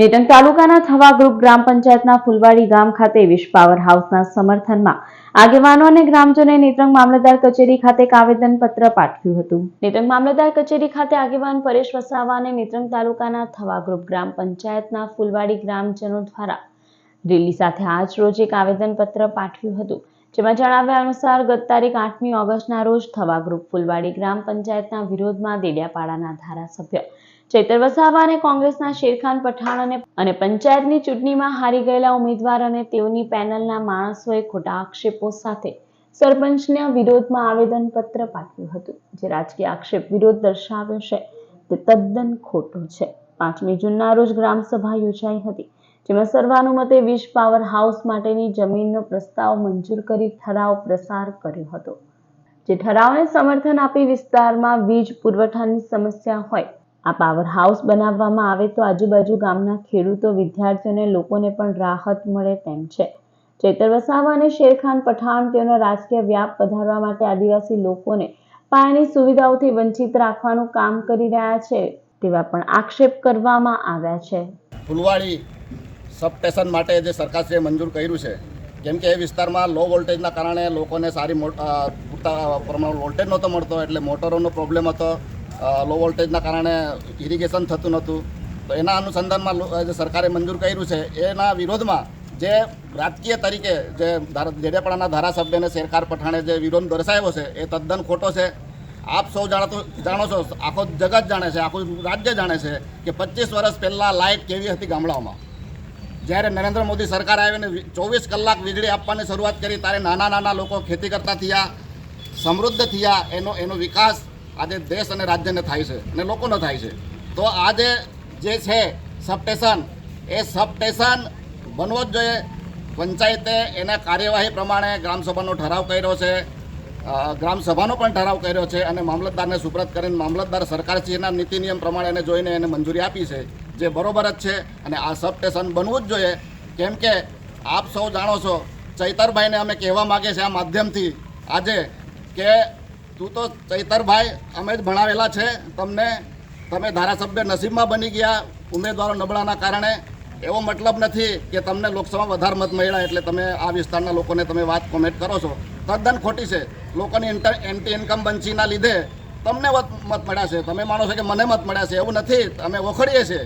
નેટંગ તાલુકાના થવા ગ્રુપ ગ્રામ પંચાયતના ફુલવાડી ગામ ખાતે વિશ પાવર હાઉસના સમર્થનમાં આગેવાનો અને ગ્રામજનોએ નેત્રંગ મામલતદાર કચેરી ખાતે એક આવેદનપત્ર પાઠવ્યું હતું. નેત્રંગ મામલતદાર કચેરી ખાતે આગેવાન પરેશ વસાવા અને નેત્રંગ તાલુકાના થવા ગ્રુપ ગ્રામ પંચાયતના ફુલવાડી ગ્રામજનો દ્વારા રેલી સાથે આજ રોજ એક આવેદનપત્ર પાઠવ્યું હતું. જેમાં જણાવ્યા અનુસાર, ગત તારીખ આઠમી ઓગસ્ટના રોજ થવા ગ્રુપ ફુલવાડી ગ્રામ પંચાયતના વિરોધમાં દેડિયાપાડાના ધારાસભ્ય ચૈતર વસાવા અને કોંગ્રેસના શેરખાન પઠાણ અને અને પંચાયતની ચૂંટણીમાં હારી ગયેલા ઉમેદવાર અને તેઓની પેનલના માણસોએ ખોટા આક્ષેપો સાથે સરપંચના વિરોધમાં આવેદનપત્ર પાઠવ્યું હતું. જે રાજકીય આક્ષેપ વિરોધ દર્શાવ્યો છે તે તદ્દન ખોટો છે. પાંચમી જૂનના રોજ ગ્રામસભા યોજાઈ હતી, જેમાં સર્વાનુમતે વીજ પાવર હાઉસ માટેની જમીનનો પ્રસ્તાવ મંજૂર કરી ઠરાવ પ્રસાર કર્યો હતો. જે ઠરાવને સમર્થન આપી વિસ્તારમાં વીજ પુરવઠાની સમસ્યા હોય આ પાવર હાઉસ બનાવવામાં આવે તો આજુબાજુ ગામના ખેડૂતો વિદ્યાર્થીઓને લોકોને પણ રાહત મળે તેમ છે. ચેતર વસાવા અને શેરખાન પઠાણ તેઓનો રાજકીય વ્યાપ વધારવા માટે આદિવાસી લોકોને પાયાની સુવિધાઓથી વંચિત રાખવાનું કામ કરી રહ્યા છે તેવા પણ આક્ષેપ કરવામાં આવ્યા છે. ફુલવાડી સબ સ્ટેશન માટે જે સરકારશ્રીએ મંજૂર કર્યું છે, કેમ કે એ વિસ્તારમાં લો વોલ્ટેજના કારણે લોકોને સારી પૂરતા પ્રમાણમાં વોલ્ટેજ નહોતો મળતો, એટલે મોટરોનો પ્રોબ્લેમ હતો. લો વોલ્ટેજના કારણે ઇરિગેશન થતું નહોતું. તો એના અનુસંધાનમાં જે સરકારે મંજૂર કર્યું છે, એના વિરોધમાં જે રાજકીય તરીકે જે ડેડિયાપાડાના ધારાસભ્યને શેરખાર પઠાણે જે વિરોધ દર્શાવ્યો છે, એ તદ્દન ખોટો છે. આપ સૌ જાણતો, જાણો છો, આખો જગત જાણે છે, આખું રાજ્ય જાણે છે કે પચીસ વર્ષ પહેલાં લાઇટ કેવી હતી ગામડાઓમાં? જ્યારે નરેન્દ્ર મોદી સરકાર આવીને ચોવીસ કલાક વીજળી આપવાની શરૂઆત કરી, ત્યારે નાના નાના લોકો ખેતી કરતા થયા, સમૃદ્ધ થયા, એનો એનો વિકાસ આજે દેશ અને રાજ્યને થાય છે અને લોકોનો થાય છે. તો આજે જે છે સબસ્ટેશન, એ સબસ્ટેશન બનવો જ જોઈએ. પંચાયતે એના કાર્યવાહી પ્રમાણે ગ્રામસભાનો ઠરાવ કર્યો છે. ગ્રામસભાનો પણ ઠરાવ કર્યો છે અને મામલતદારને સુપ્રત કરીને મામલતદાર સરકારશ્રીના નીતિ નિયમ પ્રમાણે એને જોઈને એને મંજૂરી આપી છે, જે બરોબર જ છે અને આ સબસ્ટેશન બનવું જ જોઈએ. કેમ કે આપ સૌ જાણો છો, ચૈતરભાઈને અમે કહેવા માગીએ છીએ આ માધ્યમથી આજે કે તું તો ચૈતરભાઈ, અમે જ ભણાવેલા છે. તમને, તમે ધારાસભ્ય નસીબમાં બની ગયા, ઉમેદવારો નબળાના કારણે. એવો મતલબ નથી કે તમને લોકસભામાં વધારે મત મળ્યા એટલે તમે આ વિસ્તારના લોકોને તમે વાત કોમેન્ટ કરો છો. તદ્દન ખોટી છે. લોકોની ઇન્ટર એન્ટી ઇન્કમ બંચીના લીધે તમને મત મળ્યા છે. તમે માનો છો કે મને મત મળ્યા છે. એવું નથી. અમે ઓખડીએ છીએ.